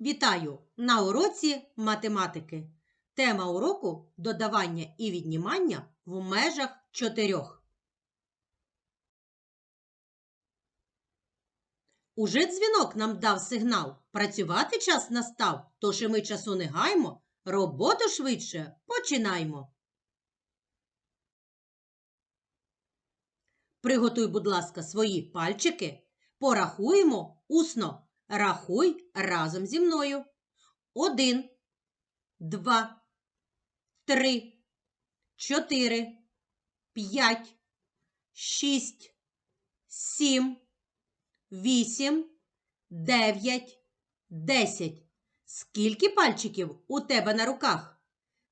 Вітаю на уроці математики. Тема уроку додавання і віднімання в межах чотирьох. Уже дзвінок нам дав сигнал. Працювати час настав, тож і ми часу не гаймо, роботу швидше починаймо. Приготуй, будь ласка, свої пальчики. Порахуємо усно. Рахуй разом зі мною. Один, два, три, чотири, п'ять, шість, сім, вісім, дев'ять, десять. Скільки пальчиків у тебе на руках?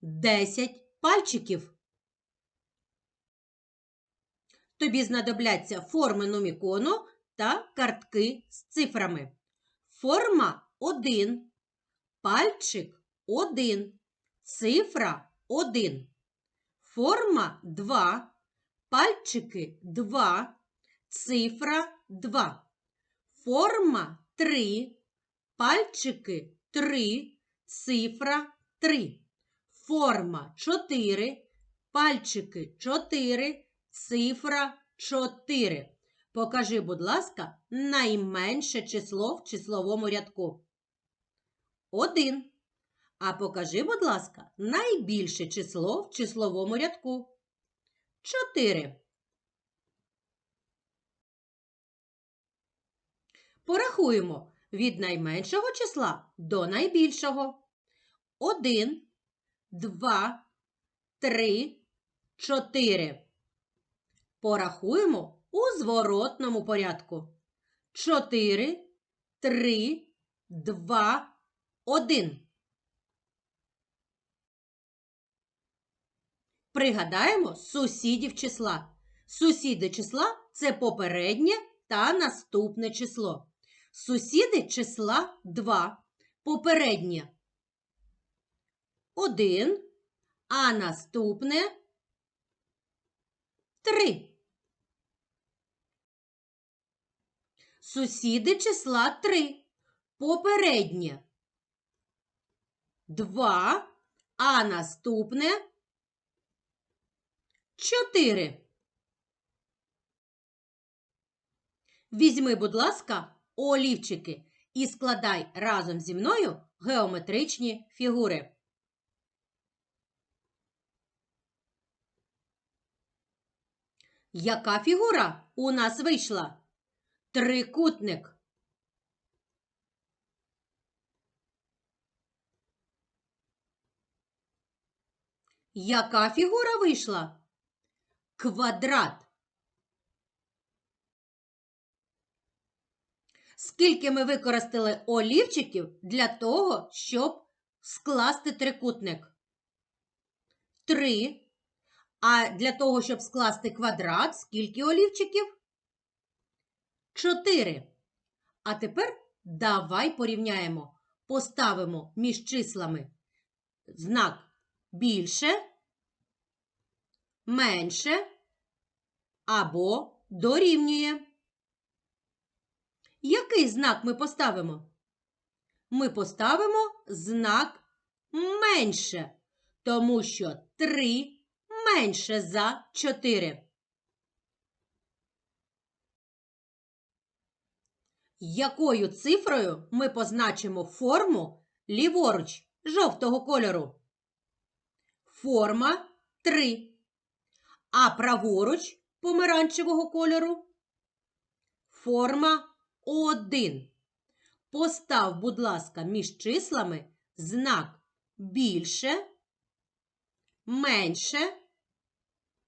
Десять пальчиків. Тобі знадобляться форми нумікону та картки з цифрами. Форма 1, пальчик 1, цифра 1. Форма 2, пальчики 2, цифра 2. Форма 3, пальчики 3, цифра 3. Форма 4, пальчики 4, цифра 4. Покажи, будь ласка, найменше число в числовому рядку. Один. А покажи, будь ласка, найбільше число в числовому рядку. Чотири. Порахуємо від найменшого числа до найбільшого. Один, два, три, чотири. Порахуємо у зворотному порядку. 4, 3, 2, 1. Пригадаємо сусідів числа. Сусіди числа це попереднє та наступне число. Сусіди числа 2. Попереднє 1, а наступне 3. Сусіди числа 3. Попереднє 2, а наступне 4. Візьми, будь ласка, олівчики і складай разом зі мною геометричні фігури. Яка фігура у нас вийшла? Трикутник. Яка фігура вийшла? Квадрат. Скільки ми використали олівчиків для того, щоб скласти трикутник? Три. А для того, щоб скласти квадрат, скільки олівчиків? 4. А тепер давай порівняємо. Поставимо між числами знак більше, менше або дорівнює. Який знак ми поставимо? Ми поставимо знак менше, тому що 3 менше за 4. Якою цифрою ми позначимо форму ліворуч жовтого кольору? Форма 3. А праворуч помаранчевого кольору? Форма 1. Постав, будь ласка, між числами знак більше, менше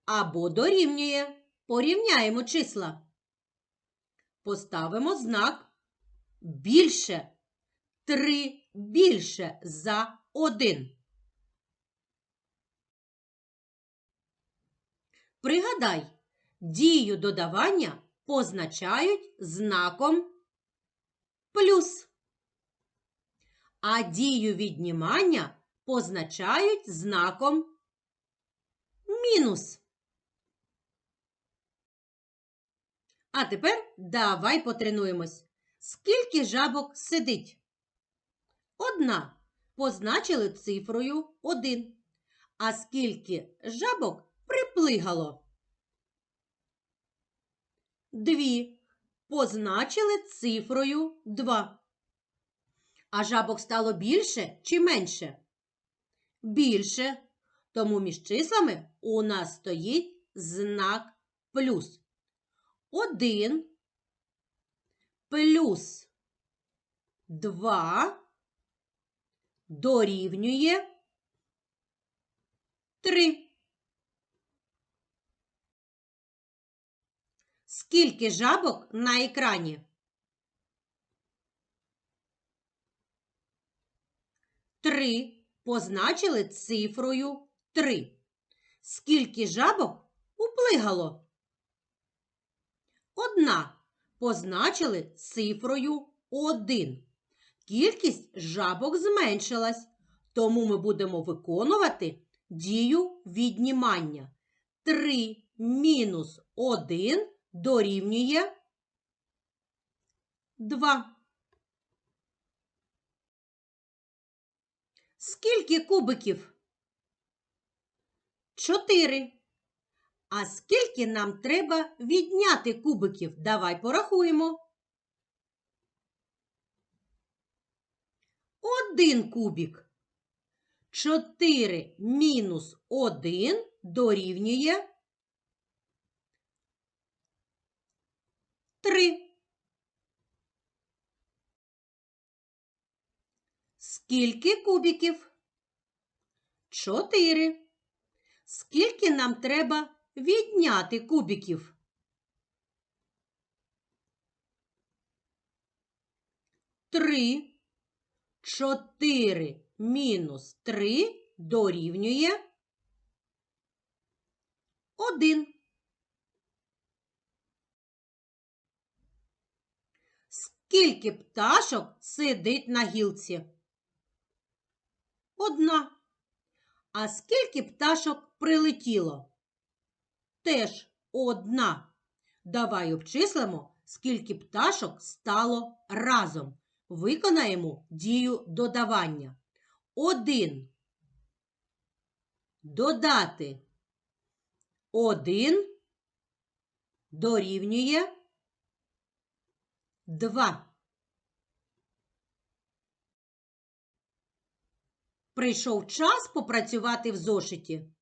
або дорівнює. Порівняємо числа поставимо знак більше. Три більше за один. Пригадай, дію додавання позначають знаком плюс, а дію віднімання позначають знаком мінус. А тепер давай потренуємось. Скільки жабок сидить? Одна. Позначили цифрою 1. А скільки жабок приплигало? Дві. Позначили цифрою 2. А жабок стало більше чи менше? Більше. Тому між числами у нас стоїть знак плюс. 1 плюс 2 дорівнює 3. Скільки жабок на екрані? Три. Позначили цифрою 3. Скільки жабок уплигало? Одна. Позначили цифрою 1. Кількість жабок зменшилась, тому ми будемо виконувати дію віднімання. 3 мінус 1 дорівнює 2. Скільки кубиків? 4. А скільки нам треба відняти кубиків? Давай порахуємо. Один кубик. 4 мінус 1 дорівнює 3. Скільки кубиків? 4. Скільки нам треба відняти кубиків? Три. Чотири мінус три дорівнює один. Скільки пташок сидить на гілці? Одна. А скільки пташок прилетіло? Теж одна. Давай обчислимо, скільки пташок стало разом. Виконаємо дію додавання. Один. Додати. Один дорівнює два. Прийшов час попрацювати в зошиті.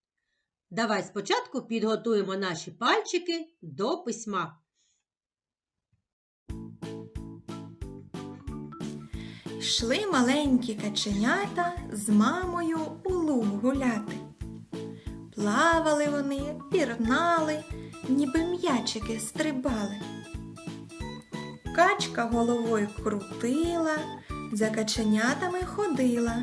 Давай спочатку підготуємо наші пальчики до письма. Йшли маленькі каченята з мамою у луг гуляти. Плавали вони, пірнали, ніби м'ячики стрибали. Качка головою крутила, за каченятами ходила.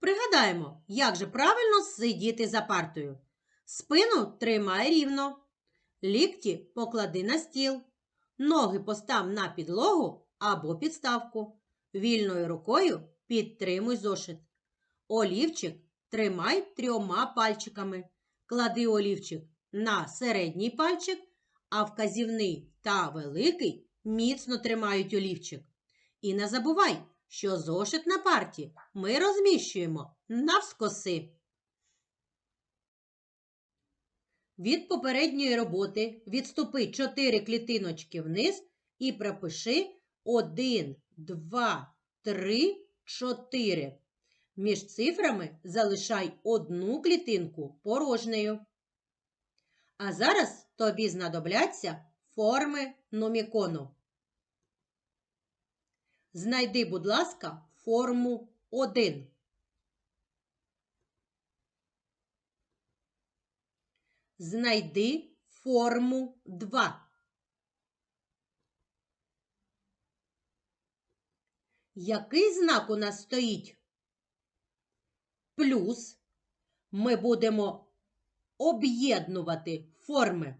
Пригадаємо, як же правильно сидіти за партою. Спину тримай рівно. Лікті поклади на стіл. Ноги постав на підлогу або підставку. Вільною рукою підтримуй зошит. Олівчик тримай трьома пальчиками. Клади олівчик на середній пальчик, а вказівний та великий міцно тримають олівчик. І не забувай, що зошит на парті ми розміщуємо навскоси. Від попередньої роботи відступи 4 клітиночки вниз і пропиши 1, 2, 3, 4. Між цифрами залишай одну клітинку порожнею. А зараз тобі знадобляться форми номікону. Знайди, будь ласка, форму 1. Знайди форму 2. Який знак у нас стоїть? Плюс. Ми будемо об'єднувати форми.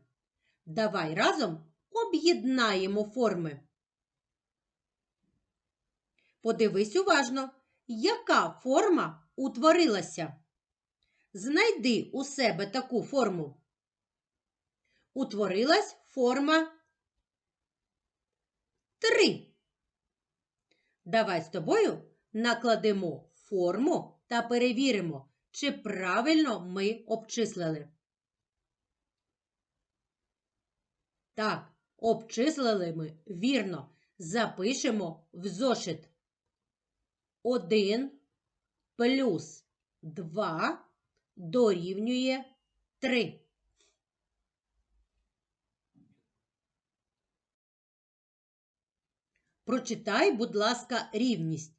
Давай разом об'єднаємо форми. Подивись уважно, яка форма утворилася. Знайди у себе таку форму. Утворилась форма 3. Давай з тобою накладемо форму та перевіримо, чи правильно ми обчислили. Так, обчислили ми вірно. Запишемо в зошит. 1 плюс 2 дорівнює 3. Прочитай, будь ласка, рівність.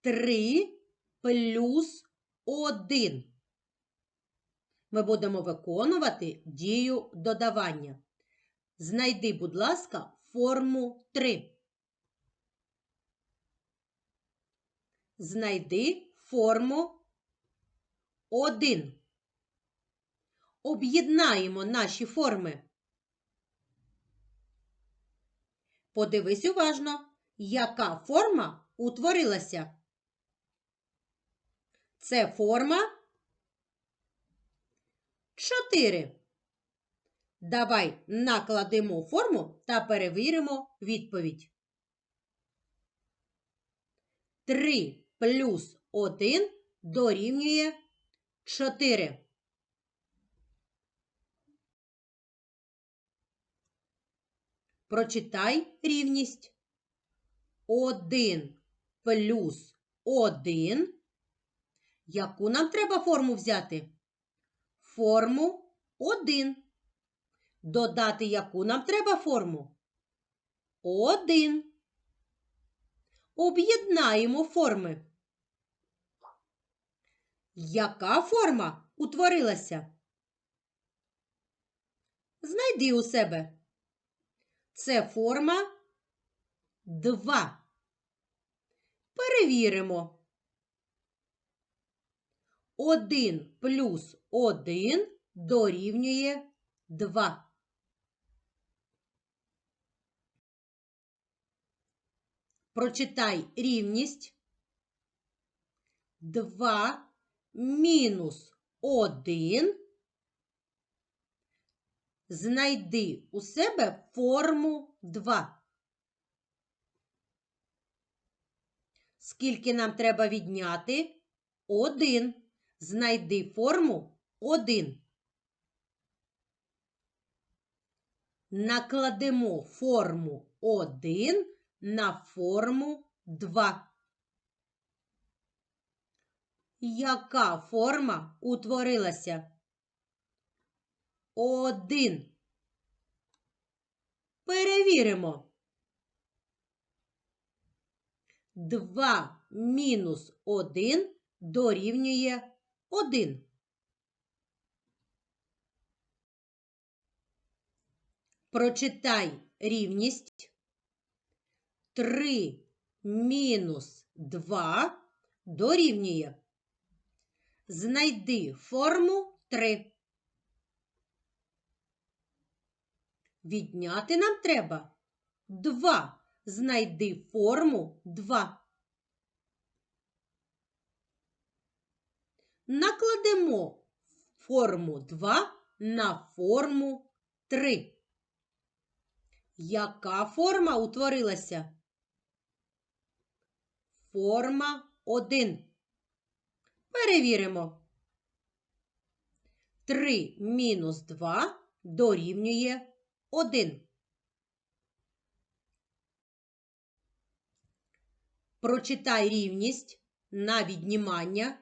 3 плюс 1. Ми будемо виконувати дію додавання. Знайди, будь ласка, форму 3. Знайди форму 1. Об'єднаємо наші форми. Подивись уважно, яка форма утворилася. Це форма 4. Давай накладемо форму та перевіримо відповідь. 3 плюс 1 дорівнює 4. Прочитай рівність. 1 плюс 1. Яку нам треба форму взяти? Форму 1. Додати яку нам треба форму? 1. Об'єднаємо форми. Яка форма утворилася? Знайди у себе. Це форма 2. Перевіримо. 1 плюс 1 дорівнює 2. Прочитай рівність. 2 мінус 1. Знайди у себе форму 2. Скільки нам треба відняти? 1. Знайди форму 1. Накладемо форму 1 на форму 2. Яка форма утворилася? 1. Перевіримо. 2 мінус 1 дорівнює 1. Прочитай рівність. 3 мінус 2 дорівнює. Знайди форму 3. Відняти нам треба 2. Знайди форму 2. Накладемо форму 2 на форму 3. Яка форма утворилася? Форма 1. Перевіримо. 3 мінус 2 дорівнює 1. Прочитай рівність на віднімання.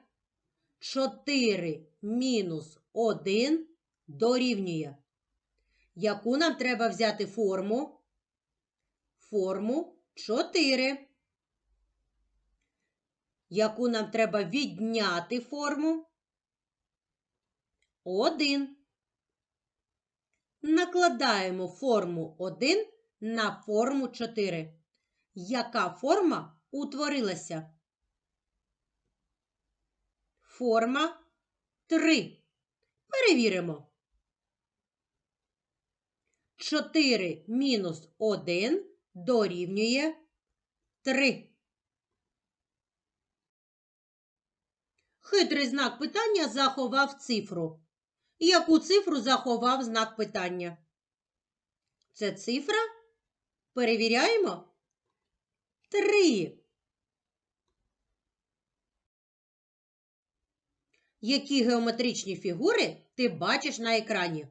4 мінус 1 дорівнює. Яку нам треба взяти форму? Форму 4. Яку нам треба відняти форму? 1. Накладаємо форму 1 на форму 4. Яка форма утворилася? Форма 3. Перевіримо. 4 мінус 1 дорівнює 3. Хитрий знак питання заховав цифру. Яку цифру заховав знак питання? Це цифра? Перевіряємо. 3. Які геометричні фігури ти бачиш на екрані?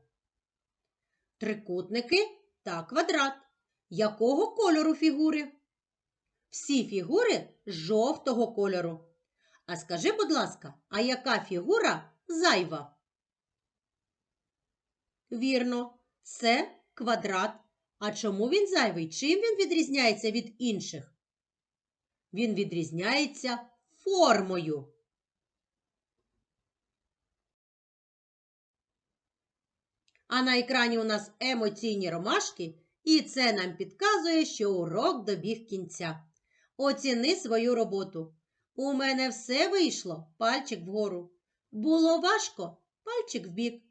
Трикутники та квадрат. Якого кольору фігури? Всі фігури жовтого кольору. А скажи, будь ласка, а яка фігура зайва? Вірно, це квадрат. А чому він зайвий? Чим він відрізняється від інших? Він відрізняється формою. А на екрані у нас емоційні ромашки, і це нам підказує, що урок добіг кінця. Оціни свою роботу. У мене все вийшло, пальчик вгору. Було важко, пальчик вбік.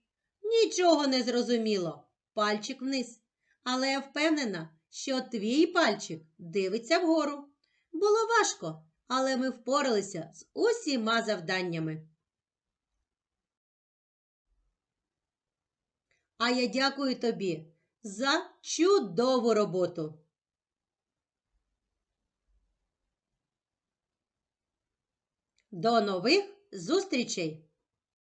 Нічого не зрозуміло, пальчик вниз. Але я впевнена, що твій пальчик дивиться вгору. Було важко, але ми впоралися з усіма завданнями. А я дякую тобі за чудову роботу. До нових зустрічей!